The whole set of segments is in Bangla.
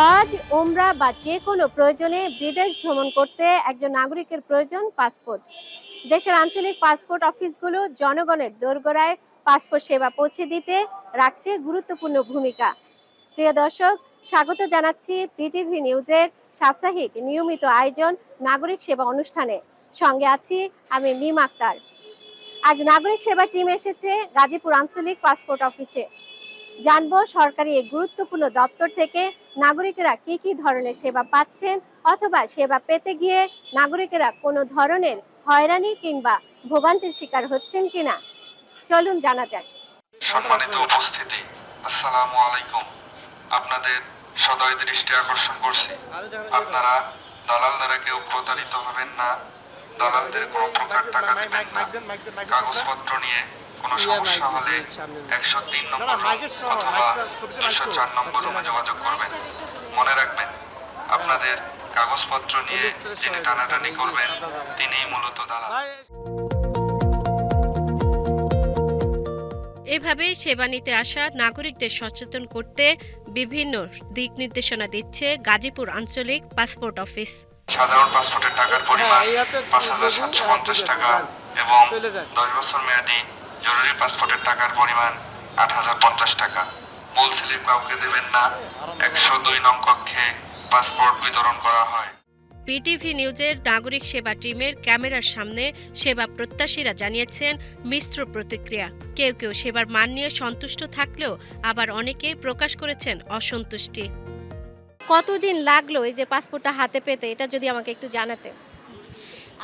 হজ ওমরা বা যে কোনো প্রয়োজনে বিদেশ ভ্রমণ করতে একজন নাগরিকের প্রয়োজন পাসপোর্ট। দেশের আঞ্চলিক পাসপোর্ট অফিসগুলো জনগণের দোরগোড়ায় পাসপোর্ট সেবা পৌঁছে দিতে রাখছে গুরুত্বপূর্ণ ভূমিকা। প্রিয় দর্শক, স্বাগত জানাচ্ছি পিটিভি নিউজের সাপ্তাহিক নিয়মিত আয়োজন নাগরিক সেবা অনুষ্ঠানে। সঙ্গে আছি আমি মিম আক্তার। আজ নাগরিক সেবা টিম এসেছে গাজীপুর আঞ্চলিক পাসপোর্ট অফিসে। জানব সরকারি এই গুরুত্বপূর্ণ দপ্তর থেকে নাগরিকেরা কি কি ধরনের সেবা পাচ্ছেন অথবা সেবা পেতে গিয়ে নাগরিকেরা কোনো ধরনের হয়রানি কিংবা ভোগান্তির শিকার হচ্ছেন কিনা? চলুন জানা যাক। সম্মানিত উপস্থিতি, আসসালামু আলাইকুম। আপনাদের সদয় দৃষ্টি আকর্ষণ করছি। আপনারা দালাল দ্বারা কেউ প্রতারিত হবেন না, দালালদের কোনো প্রকার টাকা না। কাগজপত্র নিয়ে কোনো সমস্যা হলে একশো তিন নম্বর অথবা দুশো চার নম্বর রুমে যোগাযোগ করবেন। মনে রাখবেন আপনাদের কাগজপত্র নিয়ে যিনি টানাটানি করবেন তিনিই মূলত দালাল। এভাবে সেবা নিতে আসা নাগরিকদের সচেতন করতে বিভিন্ন দিক নির্দেশনা দিচ্ছে গাজীপুর আঞ্চলিক পাসপোর্ট অফিস। সাধারণ পাসপোর্টের টাকার পরিমাণ পাঁচ হাজার সাতশো পঞ্চাশ টাকা এবং দশ বছর মেয়াদি জরুরি পাসপোর্টের টাকার পরিমাণ আট হাজার পঞ্চাশ টাকা। মূল স্লিপ কাউকে দেবেন না। একশো দুই নং কক্ষে পাসপোর্ট বিতরণ করা হয়। পিটিভি নিউজের নাগরিক সেবা টিমের ক্যামেরার সামনে সেবা প্রত্যাশীরা জানিয়েছেন মিশ্র প্রতিক্রিয়া। কেউ কেউ সেবার মান নিয়ে সন্তুষ্ট থাকলেও আবার অনেকেই প্রকাশ করেছেন অসন্তুষ্টি। কতদিন লাগল এই যে পাসপোর্টটা হাতে পেতে? এটা যদি আমাকে একটু জানাতে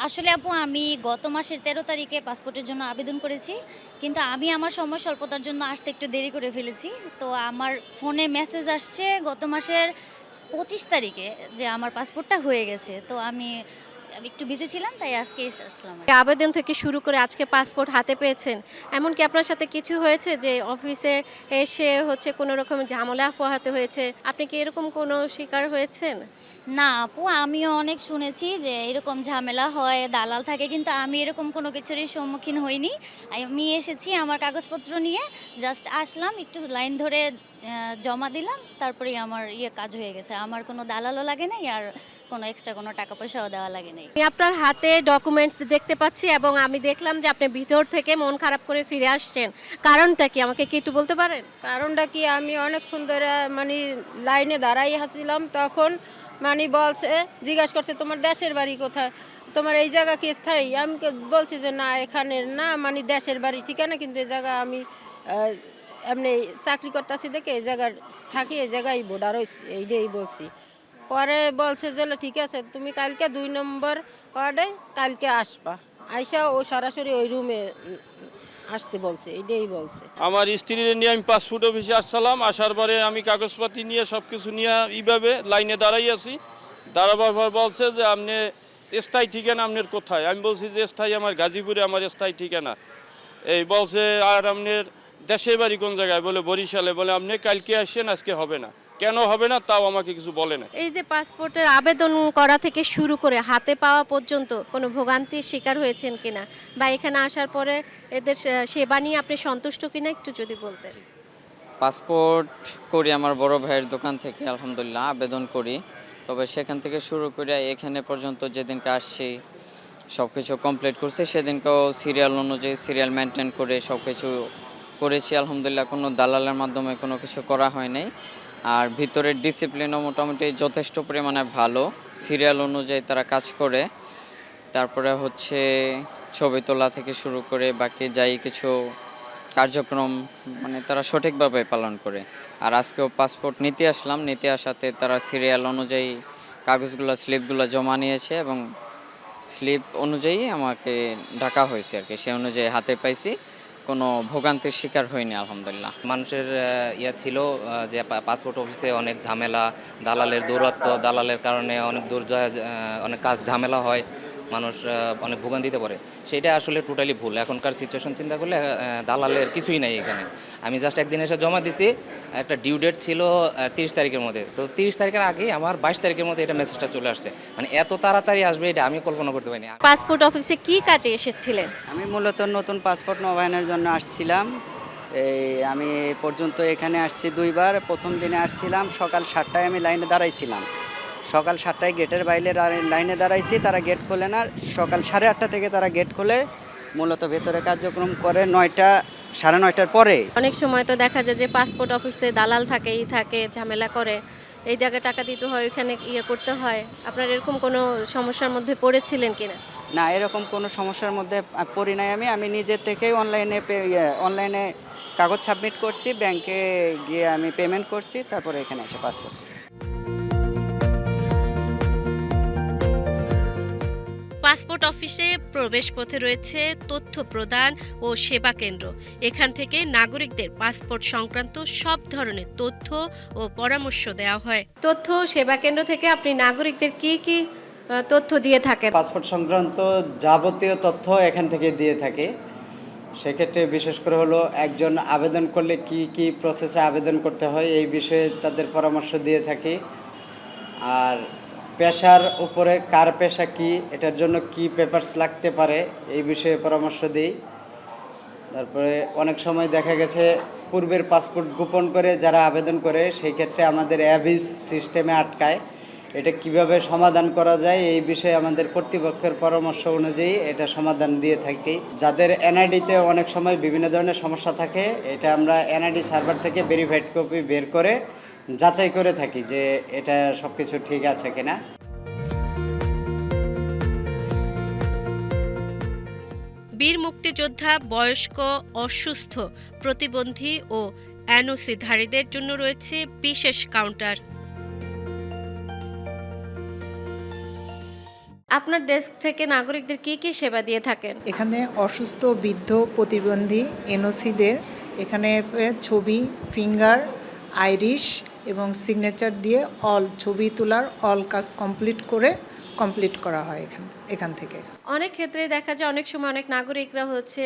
আসলে আপু, আমি গত মাসের তেরো তারিখে পাসপোর্টের জন্য আবেদন করেছি, কিন্তু আমি আমার সময় স্বল্পতার জন্য আসতে একটু দেরি করে ফেলেছি। তো আমার ফোনে মেসেজ আসছে গত মাসের পঁচিশ তারিখে যে আমার পাসপোর্টটা হয়ে গেছে। তো আমি আমি একটু বিজি ছিলাম তাই আজকে এসে আসলাম আবেদন থেকে শুরু করে আজকে পাসপোর্ট হাতে পেয়েছেন। এমনকি আপনার সাথে কিছু হয়েছে যে অফিসে এসে হচ্ছে কোনো রকম ঝামেলা পোহাতে হয়েছে? আপনি কি এরকম কোনো শিকার হয়েছেন? না আপু আমিও অনেক শুনেছি যে এরকম ঝামেলা হয় দালাল থাকে কিন্তু আমি এরকম কোনো কিছুরই সম্মুখীন হইনি। আমি এসেছি আমার কাগজপত্র নিয়ে জাস্ট আসলাম একটু লাইন ধরে জমা দিলাম তারপরে আমার ইয়ে কাজ হয়ে গেছে। আমার কোনো দালালও লাগে নাই আর কোনো এক্সট্রা কোনো টাকা পয়সাও দেওয়া লাগে নাই। আমি আপনার হাতে ডকুমেন্টস দেখতে পাচ্ছি এবং আমি দেখলাম যে আপনি ভিতর থেকে মন খারাপ করে ফিরে আসছেন। কারণটা কি? আমাকে কি একটু বলতে পারেন? কারণটা কি? আমি অনেকক্ষণ ধরে মানে লাইনে দাঁড়াই আসছিলাম তখন মানে বলছে জিজ্ঞাসা করছে তোমার দেশের বাড়ি কোথায়? তোমার এই জায়গা কি স্থায়ী? আমি বলছি যে না এখানে না মানে দেশের বাড়ি ঠিকানা কিন্তু এই জায়গা আমি এমনি চাকরি করতেছি দেখে এই জায়গার থাকি এই জায়গায় বোর্ডার হয়েছি এইটাই বলছি। পরে বলছে যে ঠিক আছে, তুমি কালকে দুই নম্বর ওয়ার্ডে কালকে আসবা। আইসা ও সরাসরি ওই রুমে আসতে বলছে, এটাই বলছে। আমার স্ত্রীর নিয়ে আমি পাসপোর্ট অফিসে আসছিলাম, আসার পরে আমি কাগজপাতি নিয়ে সব কিছু নিয়ে এইভাবে লাইনে দাঁড়াই আছি। দাঁড়াবার পর বলছে যে, আপনি স্থায়ী ঠিকানা আপনার কোথায়? আমি বলছি যে, স্থায়ী আমার গাজীপুরে, আমার স্থায়ী ঠিকানা। এই বলছে, আর আপনার দেশের বাড়ি কোন জায়গায়? বলে, বরিশালে। বলে, আপনি কালকে আসছেন, আজকে হবে না। কেন হবে না তাও আমাকে কিছু বলে না। এই যে পাসপোর্টের আবেদন করা থেকে শুরু করে হাতে পাওয়া পর্যন্ত কোনো ভোগান্তির শিকার হয়েছেন কিনা বা এখানে আসার পরে এদের সে- সেবা নিয়ে আপনি সন্তুষ্ট কিনা একটু যদি বলতেন। পাসপোর্ট করি আমার বড় ভাইয়ের দোকান থেকে আলহামদুলিল্লাহ আবেদন করি। তবে সেখান থেকে শুরু করে এখানে পর্যন্ত যেদিনকে আসছি সব কিছু কমপ্লিট করছি। সেদিনকেও সিরিয়াল অনুযায়ী সিরিয়াল মেনটেন করে সব কিছু করেছি। আলহামদুলিল্লাহ কোনো দালালের মাধ্যমে কোনো কিছু করা হয় নাই। আর ভিতরের ডিসিপ্লিনও মোটামুটি যথেষ্ট পরিমাণে ভালো। সিরিয়াল অনুযায়ী তারা কাজ করে। তারপরে হচ্ছে ছবি তোলা থেকে শুরু করে বাকি যাই কিছু কার্যক্রম মানে তারা সঠিকভাবে পালন করে। আর আজকেও পাসপোর্ট নিতে আসলাম। নিতে আসাতে তারা সিরিয়াল অনুযায়ী কাগজগুলো স্লিপগুলো জমা নিয়েছে এবং স্লিপ অনুযায়ী আমাকে ডাকা হয়েছে আর কি। সে অনুযায়ী হাতে পাইছি। কোনো ভোগান্তির শিকার হয়নি, আলহামদুলিল্লাহ। মানুষের ইয়া ছিল যে পাসপোর্ট অফিসে অনেক ঝামেলা, দালালের দৌরাত্ম দালালের কারণে অনেক দূর অনেক কাজ ঝামেলা হয়। মানুষ অনেক ভোগান্তিতে পড়ে। সেটা আসলে টোটালি ভুল। এখনকার সিচুয়েশন চিন্তা করলে দালালের কিছুই নাই এখানে। আমি জাস্ট একদিন এসে জমা দিছি একটা ডিউ ডেট ছিল তিরিশ তারিখের মধ্যে। তো তিরিশ তারিখের আগে আমার বাইশ তারিখের মধ্যে এটা মেসেজটা চলে আসছে। মানে এত তাড়াতাড়ি আসবে এটা আমি কল্পনা করতে পারিনি। পাসপোর্ট অফিসে কি কাজে এসেছিলেন আমি মূলত নতুন পাসপোর্ট নবায়নের জন্য আসছিলাম। এই আমি পর্যন্ত এখানে আসছি দুইবার। প্রথম দিনে আসছিলাম সকাল সাতটায় আমি লাইনে দাঁড়াইছিলাম। সকাল সাতটায় গেটের বাইরে লাইনে দাঁড়াইছি তারা গেট খোলে না। সকাল সাড়ে আটটা থেকে তারা গেট খোলে। মূলত ভেতরে কার্যক্রম করে নয়টা সাড়ে নয়টার পরে। অনেক সময় তো দেখা যায় যে পাসপোর্ট অফিসে দালাল থাকে ই থাকে ঝামেলা করে। এই জায়গায় টাকা দিতে হয় ওইখানে ইয়ে করতে হয়। আপনার এরকম কোনো সমস্যার মধ্যে পড়েছিলেন কিনা? না এরকম কোনো সমস্যার মধ্যে পড়ি নাই আমি। আমি নিজের থেকেই অনলাইনে অনলাইনে কাগজ সাবমিট করছি ব্যাংকে গিয়ে আমি পেমেন্ট করছি তারপরে এখানে এসে পাসপোর্ট করছি। অফিসে প্রবেশ পথে রয়েছে তথ্য প্রদান ও সেবা কেন্দ্র। এখান থেকে নাগরিকদের পাসপোর্ট সংক্রান্ত সব ধরনের তথ্য ও পরামর্শ দেওয়া হয়। তথ্য সেবা কেন্দ্র থেকে আপনি নাগরিকদের কি কি তথ্য দিয়ে থাকেন? পাসপোর্ট সংক্রান্ত যাবতীয় তথ্য এখান থেকে দিয়ে থাকে। সেক্ষেত্রে বিশেষ করে হলো একজন আবেদন করলে কি কি প্রসেসে আবেদন করতে হয় এই বিষয়ে তাদের পরামর্শ দিয়ে থাকি। আর পেশার উপরে কার পেশা কি, এটার জন্য কি পেপারস লাগতে পারে, এই বিষয়ে পরামর্শ দিই। তারপরে অনেক সময় দেখা গেছে পূর্বের পাসপোর্ট গোপন করে যারা আবেদন করে, সেই ক্ষেত্রে আমাদের অ্যাভিস সিস্টেমে আটকায়। এটা কীভাবে সমাধান করা যায়, এই বিষয়ে আমাদের কর্তৃপক্ষের পরামর্শ অনুযায়ী এটা সমাধান দিয়ে থাকি। যাদের এনআইডিতে অনেক সময় বিভিন্ন ধরনের সমস্যা থাকে, এটা আমরা এনআইডি সার্ভার থেকে ভেরিফাইড কপি বের করে যাচাই করে থাকি যে এটা সব কিছু ঠিক আছে কিনা। বীর মুক্তিযোদ্ধা বয়স্ক অসুস্থ প্রতিবন্ধী ও এনওসিধারীদের জন্য রয়েছে বিশেষ কাউন্টার। আপনার ডেস্ক থেকে নাগরিকদের কি কি সেবা দিয়ে থাকেন? এখানে অসুস্থ বৃদ্ধ প্রতিবন্ধী এনওসিদের এখানে ছবি ফিঙ্গার আইরিশ এবং সিগনেচার দিয়ে অল ছবি তোলার অল কাজ কমপ্লিট করে কমপ্লিট করা হয় এখান এখান থেকে। অনেক ক্ষেত্রে দেখা যায় অনেক সময় অনেক নাগরিকরা হচ্ছে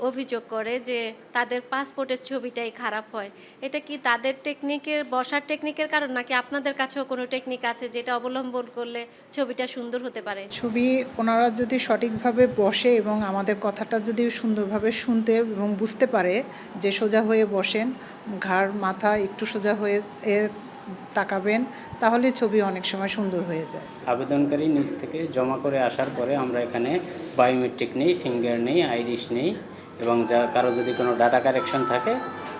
অভিযোগ করে যে তাদের পাসপোর্টের ছবিটাই খারাপ হয়। এটা কি তাদের টেকনিকের বসার টেকনিকের কারণ নাকি আপনাদের কাছেও কোনো টেকনিক আছে যেটা অবলম্বন করলে ছবিটা সুন্দর হতে পারে? ছবি ওনারা যদি সঠিকভাবে বসে এবং আমাদের কথাটা যদি সুন্দরভাবে শুনতে এবং বুঝতে পারে যে সোজা হয়ে বসেন ঘাড় মাথা একটু সোজা হয়ে এ, তাকাবেন তাহলে ছবি অনেক সময় সুন্দর হয়ে যায়। আবেদনকারী নিজ থেকে জমা করে আসার পরে আমরা এখানে বায়োমেট্রিক নেই ফিঙ্গার নেই আইরিশ নেই এবং যা কারও যদি কোনো ডাটা কারেকশন থাকে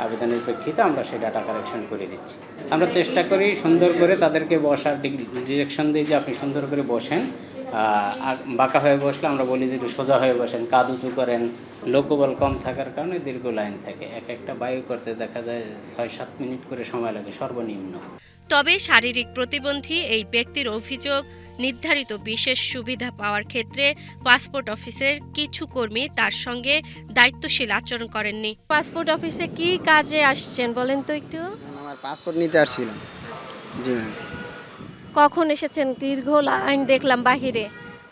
আবেদনের প্রেক্ষিতে আমরা সেই ডাটা কারেকশন করে দিচ্ছি। আমরা চেষ্টা করি সুন্দর করে তাদেরকে বসার ডিরেকশন দিই যে আপনি সুন্দর করে বসেন বাঁকা হয়ে বসলে আমরা বলি যে একটু সোজা হয়ে বসেন কাঁধ উঁচু করেন। লোকবল কম থাকার কারণে দীর্ঘ লাইন থাকে। এক একটা বায়ু করতে দেখা যায় ছয় সাত মিনিট করে সময় লাগে সর্বনিম্ন। তবে শারীরিক প্রতিবন্ধী এই ব্যক্তির অভিযোগ নির্ধারিত বিশেষ সুবিধা পাওয়ার ক্ষেত্রে পাসপোর্ট অফিসের কিছু কর্মী তার সঙ্গে দায়িত্বশীল আচরণ করেননি। পাসপোর্ট অফিসে কি কাজে আসছেন বলেন তো একটু? আমার পাসপোর্ট নিতে আসছিলাম। জি। কখন এসেছেন? দীর্ঘ লাইন দেখলাম বাহিরে।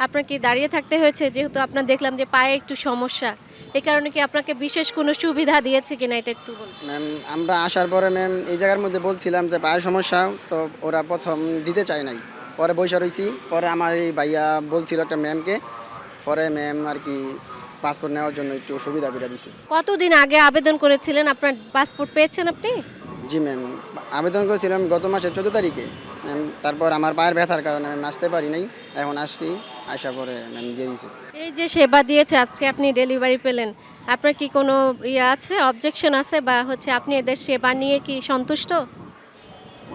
আপনার কি দাঁড়িয়ে থাকতে হয়েছে? যেহেতু আপনার দেখলাম যে পায়ে একটু সমস্যা। এই কারণে কি আপনাকে বিশেষ কোনো সুবিধা দিয়েছে কিনা এটা একটু বলুন। ম্যাম আমরা আসার পরে ম্যাম এই জায়গার মধ্যে বলছিলাম যে পায়ের সমস্যা তো ওরা প্রথম দিতে চায় নাই। পরে বৈশা রয়েছি পরে আমার এই ভাইয়া বলছিল একটা ম্যামকে। পরে ম্যাম আর কি পাসপোর্ট নেওয়ার জন্য একটু সুবিধা করে দিছে। কতদিন আগে আবেদন করেছিলেন? আপনার পাসপোর্ট পেয়েছেন আপনি? জি ম্যাম আবেদন করেছিলাম গত মাসের চোদ্দ তারিখে। তারপর আমার পায়ের ব্যথার কারণে আমি আসতে পারি নাই এখন আসছি আসা পরে ম্যাম দিয়ে দিছে। এই যে সেবা দিয়েছে আজকে আপনি ডেলিভারি পেলেন আপনার কি কোনো ইয়ে আছে অবজেকশন আছে বা হচ্ছে আপনি এদের সেবা নিয়ে কি সন্তুষ্ট?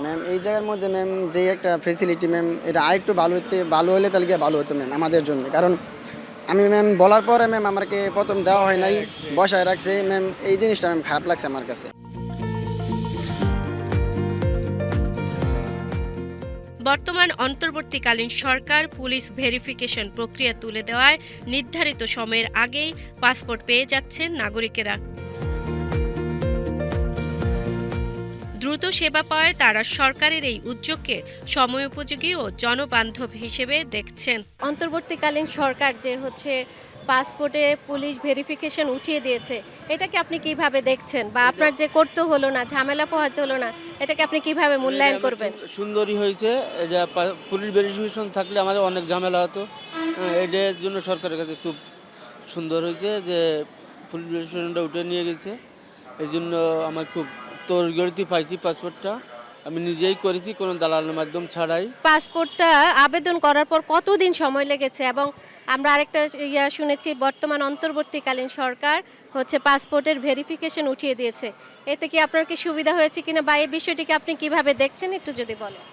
ম্যাম এই জায়গার মধ্যে ম্যাম যে একটা ফেসিলিটি ম্যাম এটা আরেকটু ভালো হতে ভালো হলে তাহলে গিয়ে ভালো হতো ম্যাম আমাদের জন্য। কারণ আমি ম্যাম বলার পরে ম্যাম আমাকে প্রথম দেওয়া হয় নাই বসায় রাখছে ম্যাম এই জিনিসটা ম্যাম খারাপ লাগছে আমার কাছে। বর্তমান অন্তর্বর্তীকালীন সরকার পুলিশ ভেরিফিকেশন প্রক্রিয়া তুলে দেওয়ায় নির্ধারিত সময়ের আগেই পাসপোর্ট পেয়ে যাচ্ছেন নাগরিকেরা। দ্রুত সেবা পাওয়ায় তারা সরকারের এই উদ্যোগকে সময়োপযোগী ও জনবান্ধব হিসেবে দেখছেন। অন্তর্বর্তীকালীন সরকার যে হচ্ছে পাসপোর্টে পুলিশ ভেরিফিকেশন উঠিয়ে দিয়েছে এটাকে আপনি কীভাবে দেখছেন? বা আপনার যে করতে হলো না ঝামেলা পোহাতে হলো না এটাকে আপনি কীভাবে মূল্যায়ন করবেন? সুন্দরই হয়েছে এটা পুলিশ ভেরিফিকেশন থাকলে আমাদের অনেক ঝামেলা হতো। হ্যাঁ, এটার জন্য সরকারের কাছে খুব সুন্দর হয়েছে যে পুলিশ ভেরিফিকেশনটা উঠে নিয়ে গেছে। এই জন্য আমার খুব তরগরিতে পাইছি পাসপোর্টটা। আমি নিজেই করেছি কোনো দালালের মাধ্যম ছাড়াই। পাসপোর্টটা আবেদন করার পর কতদিন সময় লেগেছে এবং আমরা আরেকটা ইয়া শুনেছি, বর্তমান অন্তর্বর্তীকালীন সরকার হচ্ছে পাসপোর্টের ভেরিফিকেশন উঠিয়ে দিয়েছে। এতে কি আপনার কি সুবিধা হয়েছে কিনা বা এই বিষয়টিকে আপনি কীভাবে দেখছেন একটু যদি বলেন।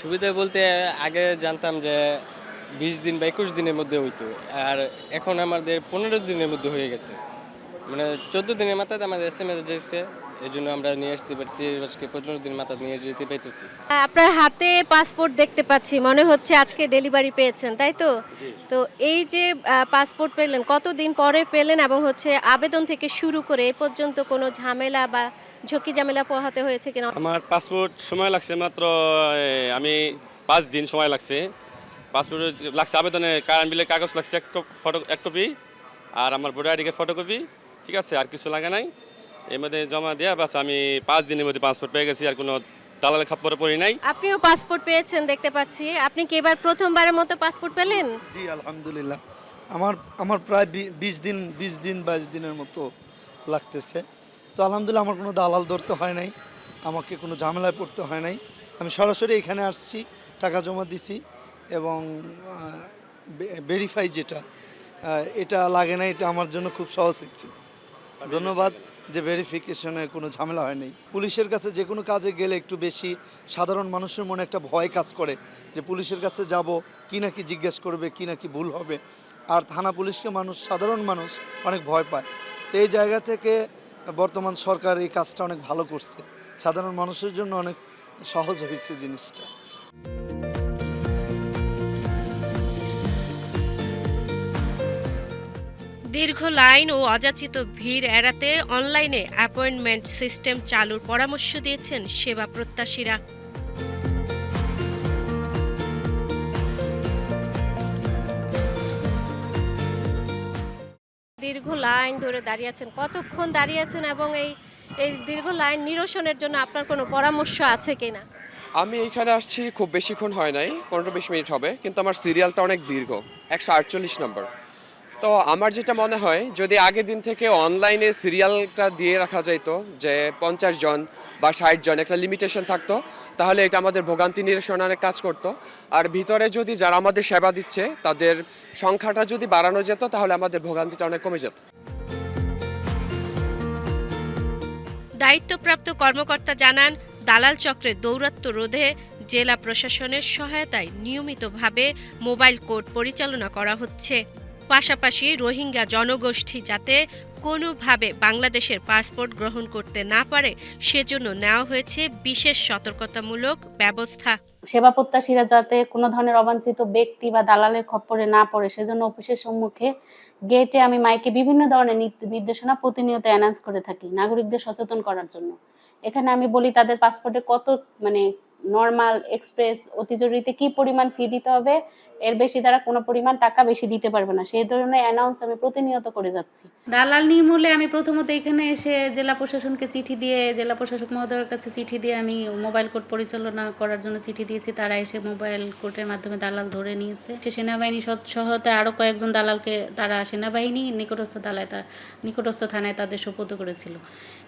সুবিধা বলতে আগে জানতাম যে বিশ দিন বা একুশ দিনের মধ্যে হইতো, আর এখন আমাদের পনেরো দিনের মধ্যে হয়ে গেছে। মানে চোদ্দ দিনের মাথায় আমাদের এস এম এস এই জন্য আমরা নিয়ে আসতে পারছি আজকে পনেরো দিন মাথা নিয়ে যেতে পেরেছি আপনার হাতে পাসপোর্ট দেখতে পাচ্ছি মনে হচ্ছে আজকে ডেলিভারি পেয়েছেন তাই তো? তো এই যে পাসপোর্ট পেলেন কতদিন পরে পেলেন এবং হচ্ছে আবেদন থেকে শুরু করে এ পর্যন্ত কোনো ঝামেলা বা ঝুঁকি ঝামেলা পোহাতে হয়েছে কিনা? আমার পাসপোর্ট সময় লাগছে মাত্র আমি পাঁচ দিন সময় লাগছে। পাসপোর্ট লাগছে আবেদনে কারণ বিলে কাগজ লাগছে এক ফটো এক কপি আর আমার ভোটার আইডি কার্ড ফটোকপি ঠিক আছে আর কিছু লাগে নাই। এর মধ্যে জমা দেওয়া বাস আমি পাঁচ দিনের মধ্যে পাসপোর্ট পেয়ে গেছি আর কোনো দালালের খাপ্পরে পড়ি নাই। আপনিও পাসপোর্ট পেয়েছেন দেখতে পাচ্ছি। আপনি কি এবার প্রথমবারের মতো পাসপোর্ট পেলেন? জি আলহামদুলিল্লাহ। আমার আমার প্রায় বি- বিশ দিন বিশ দিন বাইশ দিনের মতো লাগতেছে। তো আলহামদুলিল্লাহ আমার কোনো দালাল ধরতে হয় নাই আমাকে কোনো ঝামেলায় পড়তে হয় নাই। আমি সরাসরি এখানে আসছি টাকা জমা দিছি এবং ভেরিফাই যেটা এটা লাগে না এটা আমার জন্য খুব সহজ হয়েছে। ধন্যবাদ। যে ভেরিফিকেশনে কোনো ঝামেলা হয় নাই পুলিশের কাছে যে কোনো কাজে গেলে একটু বেশি সাধারণ মানুষের মনে একটা ভয় কাজ করে যে পুলিশের কাছে যাব, কি না কি জিজ্ঞেস করবে, কি না কি ভুল হবে। আর থানা পুলিশকে মানুষ, সাধারণ মানুষ অনেক ভয় পায়। তো এই জায়গা থেকে বর্তমান সরকার এই কাজটা অনেক ভালো করছে। সাধারণ মানুষের জন্য অনেক সহজ হয়েছে জিনিসটা। দীর্ঘ লাইন ও অযাচিত ভিড় এড়াতে অনলাইনে অ্যাপয়েন্টমেন্ট সিস্টেম চালুর পরামর্শ দিয়েছেন সেবা প্রত্যাশীরা। দীর্ঘ লাইন ধরে দাঁড়িয়ে আছেন। কতক্ষণ দাঁড়িয়ে আছেন এবং এই এই দীর্ঘ লাইন নিরসনের জন্য আপনার কোনো পরামর্শ আছে কিনা? আমি এখানে আসছি খুব বেশিক্ষণ হয় নাই পনেরো বিশ মিনিট হবে কিন্তু আমার সিরিয়ালটা অনেক দীর্ঘ একশো আটচল্লিশ নম্বর। তো আমার যেটা মনে হয়, যদি আগের দিন থেকে অনলাইনে সিরিয়ালটা দিয়ে রাখা যাইতো, যে পঞ্চাশ জন বা ষাট জন একটা লিমিটেশন থাকতো, তাহলে এটা আমাদের ভোগান্তি নিরসনের কাজ করতো। আর ভিতরে যদি যারা আমাদের সেবা দিচ্ছে, তাদের সংখ্যাটা যদি বাড়ানো যেত, তাহলে আমাদের ভোগান্তিটা অনেক কমে যেত। দায়িত্বপ্রাপ্ত কর্মকর্তা জানান, দালাল চক্রের দৌরাত্ম্য রোধে জেলা প্রশাসনের সহায়তায় নিয়মিতভাবে মোবাইল কোর্ট পরিচালনা করা হচ্ছে। পাশাপাশি রোহিঙ্গা জনগোষ্ঠী যাতে কোনোভাবে বাংলাদেশের পাসপোর্ট গ্রহণ করতে না পারে, সেজন্য নেওয়া হয়েছে বিশেষ সতর্কতামূলক ব্যবস্থা। সেবা প্রত্যাশীরা যাতে কোনো ধরনের অবাঞ্ছিত ব্যক্তি বা দালালের খপ্পরে না পড়ে, সেজন্য অফিসের সম্মুখে গেটে আমি মাইকে বিভিন্ন ধরনের নির্দেশনা প্রতিনিয়ত অ্যানাউন্স করে থাকি নাগরিকদের সচেতন করার জন্য। এখানে আমি বলি তাদের পাসপোর্টে কত মানে নর্মাল এক্সপ্রেস অতি জরুরিতে কি পরিমাণ ফি দিতে হবে এর বেশি তারা কোনো পরিমাণ টাকা বেশি দিতে পারবে না। সেই ধরনের অ্যানাউন্স আমি প্রতিনিয়ত করে যাচ্ছি। দালাল নির্মূলে আমি প্রথমত এখানে এসে জেলা প্রশাসনকে চিঠি দিয়ে, জেলা প্রশাসক মহোদয়ের কাছে চিঠি দিয়ে আমি মোবাইল কোর্ট পরিচালনা করার জন্য চিঠি দিয়েছি। তারা এসে মোবাইল কোর্টের মাধ্যমে দালাল ধরে নিয়েছে। সে সেনাবাহিনী সহায়তা আরও কয়েকজন দালালকে তারা সেনাবাহিনী, নিকটস্থ দালায় তা নিকটস্থ থানায় তাদের সোপত করেছিল।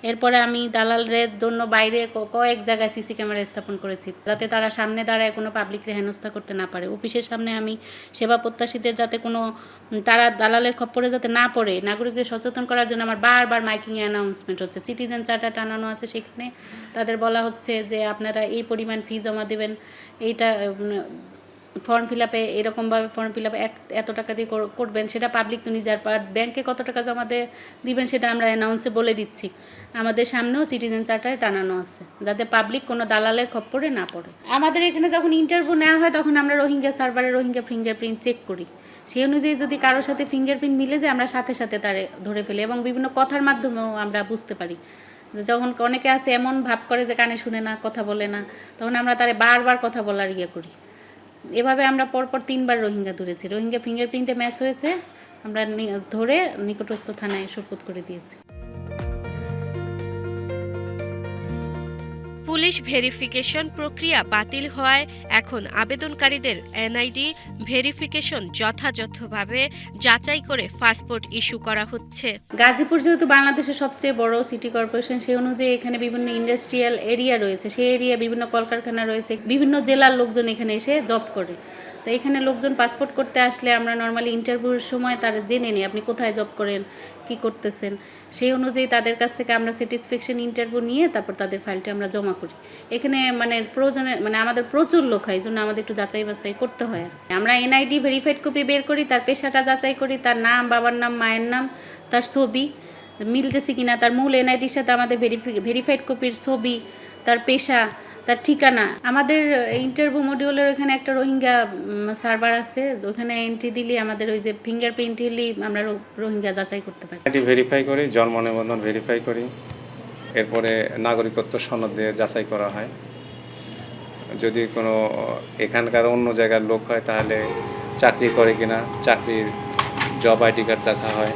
এরপরে আমি দালালের জন্য বাইরে কয়েক জায়গায় সিসি ক্যামেরা স্থাপন করেছি। যাতে তারা সামনে দাঁড়ায় কোনো পাবলিকরে হেনস্থা করতে না পারে। অফিসের সামনে আমি সেবা প্রত্যাশীদের যাতে কোনো তারা দালালের খপ্পরে যাতে না পড়ে, নাগরিকদের সচেতন করার জন্য আমার বারবার মাইকিং অ্যানাউন্সমেন্ট হচ্ছে। সিটিজেন চার্টার টানানো আছে সেখানে। তাদের বলা হচ্ছে যে আপনারা এই পরিমাণ ফি জমা দেবেন, এইটা ফর্ম ফিল আপে এরকমভাবে ফর্ম ফিল আপে এত টাকা দিয়ে করবেন, সেটা পাবলিক তো নিজের পার ব্যাংকে কত টাকা জমা দিয়ে দিবেন, সেটা আমরা অ্যানাউন্সে বলে দিচ্ছি। আমাদের সামনেও সিটিজেন চার্টারে টানানো আছে, যাতে পাবলিক কোনো দালালের খপ্পরে না পড়ে। আমাদের এখানে যখন ইন্টারভিউ নেওয়া হয়, তখন আমরা রোহিঙ্গা সার্ভারে রোহিঙ্গা ফিঙ্গারপ্রিন্ট চেক করি। সেই অনুযায়ী যদি কারোর সাথে ফিঙ্গারপ্রিন্ট মিলে যায়, আমরা সাথে সাথে তারে ধরে ফেলি এবং বিভিন্ন কথার মাধ্যমেও আমরা বুঝতে পারি। যে যখন অনেকে আছে, এমন ভাব করে যে কানে শুনে না, কথা বলে না, তখন আমরা তারে বারবার কথা বলার ইয়ে করি। এভাবে আমরা পরপর তিনবার রোহিঙ্গা ধরেছি রোহিঙ্গা ফিঙ্গারপ্রিন্টে ম্যাচ হয়েছে। আমরা ধরে নিকটস্থ থানায় সুপুত করে দিয়েছি। পুলিশ ভেরিফিকেশন প্রক্রিয়া বাতিল হওয়ায় এখন আবেদনকারীদের এনআইডি ভেরিফিকেশন যথাযথভাবে যাচাই করে পাসপোর্ট ইস্যু করা হচ্ছে। গাজীপুর যেহেতু বাংলাদেশের সবচেয়ে বড় সিটি কর্পোরেশন, সেই অনুযায়ী এখানে বিভিন্ন ইন্ডাস্ট্রিয়াল এরিয়া রয়েছে। সেই এরিয়া বিভিন্ন কলকারখানা রয়েছে। বিভিন্ন জেলার লোকজন এখানে এসে জব করে। তো এখানে লোকজন পাসপোর্ট করতে আসলে আমরা নর্মালি ইন্টারভিউর সময় তারা জেনে নিই, আপনি কোথায় জব করেন, কি করতেছেন সেই অনুযায়ী তাদের কাছ থেকে আমরা স্যাটিসফ্যাকশন ইন্টারভিউ নিয়ে তারপর তাদের ফাইলটা আমরা জমা করি এখানে মানে প্রয়োজনে মানে আমাদের প্রচুর লোক হয় জন্য আমাদের একটু যাচাই বাছাই করতে হয়। আমরা এনআইডি ভেরিফাইড কপি বের করি, তার পেশাটা যাচাই করি, তার নাম, বাবার নাম, মায়ের নাম, তার ছবি, মিলতেছে কিনা, তার মূল এনআইডির সাথে আমাদের ভেরিফাইড কপির ছবি, তার পেশা তার ঠিকানা। আমাদের ইন্টারভিউ মডিউলের ওখানে একটা রোহিঙ্গা সার্ভার আছে। ওখানে এন্ট্রি দিলে আমাদের ওই যে ফিঙ্গারপ্রিন্ট দিলেই আমরা রোহিঙ্গা যাচাই করতে পারি। এটি ভেরিফাই করি, জন্ম নিবন্ধন ভেরিফাই করি। এরপরে নাগরিকত্ব সনদ দিয়ে যাচাই করা হয়। যদি কোনো, এখানকার অন্য জায়গার লোক হয় তাহলে চাকরি করে কিনা, চাকরির জব আইডি কার্ড দেখা হয়।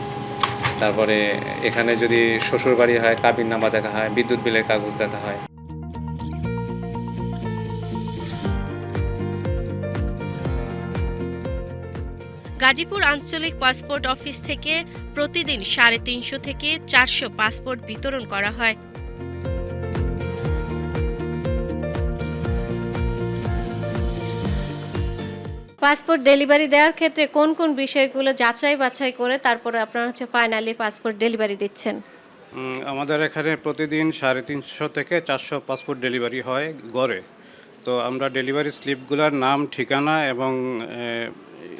তারপরে এখানে যদি শ্বশুর বাড়ি হয় কাবির নামা দেখা হয়, বিদ্যুৎ বিলের কাগজ দেখা হয়। গাজীপুর আঞ্চলিক পাসপোর্ট অফিস থেকে প্রতিদিন সাড়ে তিনশো থেকে চারশো পাসপোর্ট বিতরণ করা হয়। পাসপোর্ট ডেলিভারি দেওয়ার ক্ষেত্রে কোন কোন বিষয়গুলো যাচাই বাছাই করে তারপরে আপনারা হচ্ছে ফাইনালি পাসপোর্ট ডেলিভারি দিচ্ছেন? আমাদের এখানে প্রতিদিন সাড়ে তিনশো থেকে চারশো পাসপোর্ট ডেলিভারি হয় গড়ে। তো আমরা ডেলিভারি স্লিপগুলোর নাম ঠিকানা এবং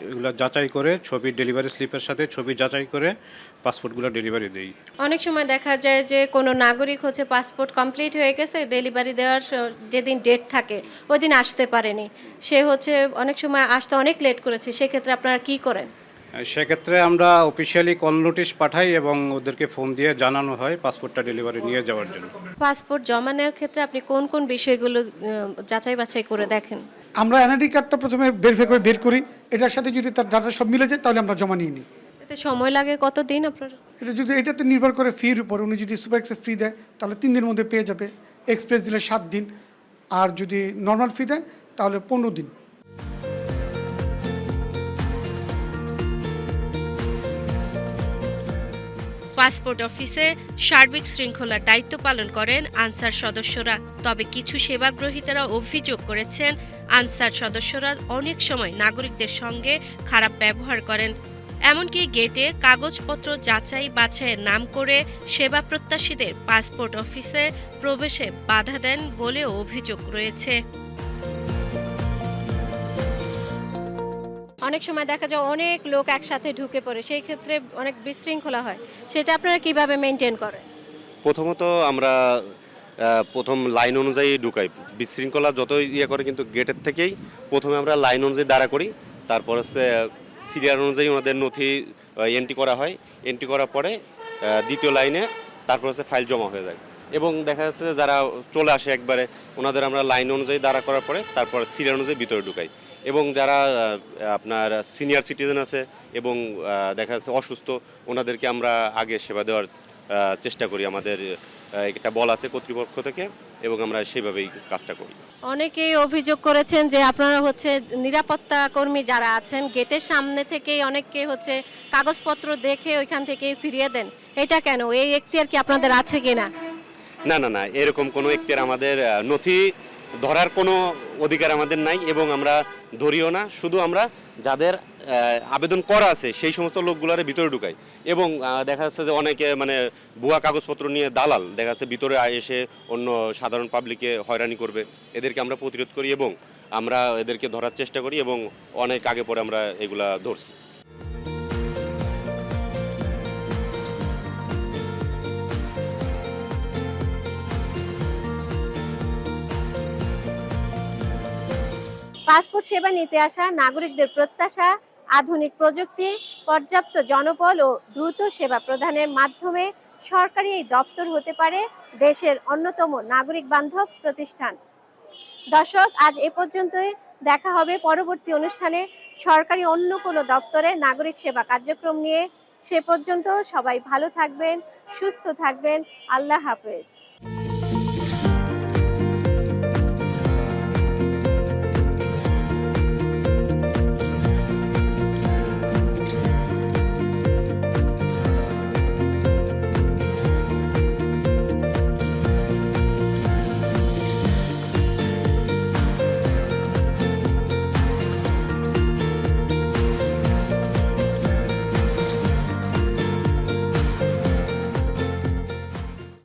এগুলো যাচাই করে ছবি ডেলিভারি স্লিপের সাথে ছবি যাচাই করে পাসপোর্টগুলো ডেলিভারি দিই। অনেক সময় দেখা যায় যে কোনো নাগরিক হচ্ছে পাসপোর্ট কমপ্লিট হয়ে গেছে ডেলিভারি দেওয়ার যেদিন ডেট থাকে ওই দিন আসতে পারেনি। সে হচ্ছে অনেক সময় আসতে অনেক লেট করেছে সেক্ষেত্রে আপনারা কি করেন? সেক্ষেত্রে আমরা অফিসিয়ালি কল নোটিশ পাঠাই এবং ওদেরকে ফোন দিয়ে জানানো হয় পাসপোর্টটা ডেলিভারি নিয়ে যাওয়ার জন্য। পাসপোর্ট জমা নেওয়ার ক্ষেত্রে আপনি কোন কোন বিষয়গুলো যাচাই বাছাই করে দেখেন? আমরা এনআইডি কার্ডটা প্রথমে ভেরিফাই করে বের করি। এটার সাথে যদি তার ডাটা সব মিলে যায় তাহলে আমরা জমা নিয়ে নিই। এতে সময় লাগে কতদিন আপনার? এটা যদি এটাতে নির্ভর করে ফির উপর। উনি যদি সুপার এক্সপ্রেস ফ্রি দেয় তাহলে তিন দিনের মধ্যে পেয়ে যাবে। এক্সপ্রেস দিলে সাত দিন। আর যদি নর্মাল ফি দেয় তাহলে পনেরো দিন। পাসপোর্ট অফিসে সার্বিক শৃঙ্খলার দায়িত্ব পালন করেন আনসার সদস্যরা। তবে কিছু সেবাগ্রহীতারা অভিযোগ করেছেন আনসার সদস্যরা অনেক সময় নাগরিকদের সঙ্গে খারাপ ব্যবহার করেন। এমনকি গেটে কাগজপত্র যাচাই বাছাইয়ের নাম করে সেবা প্রত্যাশীদের পাসপোর্ট অফিসে প্রবেশে বাধা দেন বলেও অভিযোগ রয়েছে। অনেক সময় দেখা যায় অনেক লোক একসাথে ঢুকে পড়ে সেই ক্ষেত্রে অনেক বিশৃঙ্খলা হয়। সেটা আপনারা কীভাবে মেনটেন করেন? প্রথমত আমরা প্রথম লাইন অনুযায়ী ঢুকাই। বিশৃঙ্খলা যত ইয়ে করে কিন্তু গেটের থেকেই প্রথমে আমরা লাইন অনুযায়ী দাঁড়া করি। তারপর হচ্ছে সিরিয়াল অনুযায়ী ওনাদের নথি এন্ট্রি করা হয়। এন্ট্রি করার পরে দ্বিতীয় লাইনে তারপর হচ্ছে ফাইল জমা হয়ে যায়। এবং দেখা যাচ্ছে যারা চলে আসে একবারে, ওনাদের আমরা লাইন অনুযায়ী দাঁড়া করার পরে তারপর সিরিয়াল অনুযায়ী ভিতরে ঢুকাই। এবং যারা আপনার সিনিয়র সিটিজেন আছে এবং দেখা যাচ্ছে অসুস্থ, ওনাদেরকে আমরা আগে সেবা দেওয়ার চেষ্টা করি আমাদের একটা বল আছে কর্তৃপক্ষ থেকে এবং আমরা সেইভাবেই কাজটা করি। অনেকেই অভিযোগ করেছেন যে আপনারা হচ্ছে নিরাপত্তা কর্মী যারা আছেন গেটের সামনে থেকেই অনেককে হচ্ছে কাগজপত্র দেখে ওইখান থেকে ফিরিয়ে দেন। এটা কেন? এই এখতিয়ার কি আপনাদের আছে কিনা? না না না না এরকম কোনো এখতিয়ার আমাদের নথি ধরার কোনো অধিকার আমাদের নাই এবং আমরা ধরিও না। শুধু আমরা যাদের আবেদন করা আছে, সেই সমস্ত লোকগুলোর ভিতরে ঢুকায়। এবং দেখা যাচ্ছে যে অনেকে মানে ভুয়া কাগজপত্র নিয়ে দালাল, দেখা যাচ্ছে ভিতরে এসে অন্য সাধারণ পাবলিকে হয়রানি করবে। এদেরকে আমরা প্রতিরোধ করি এবং আমরা এদেরকে ধরার চেষ্টা করি এবং অনেক আগে পরে আমরা এগুলা ধরছি। পাসপোর্ট সেবা নিতে আসা নাগরিকদের প্রত্যাশা আধুনিক প্রযুক্তি, পর্যাপ্ত জনবল ও দ্রুত সেবা প্রদানের মাধ্যমে সরকারি এই দপ্তর হতে পারে দেশের অন্যতম নাগরিক বান্ধব প্রতিষ্ঠান। দর্শক, আজ এ পর্যন্তই। দেখা হবে পরবর্তী অনুষ্ঠানে। সরকারি অন্য কোনো দপ্তরে নাগরিক সেবা কার্যক্রম নিয়ে। সে পর্যন্ত সবাই ভালো থাকবেন, সুস্থ থাকবেন। আল্লাহ হাফেজ।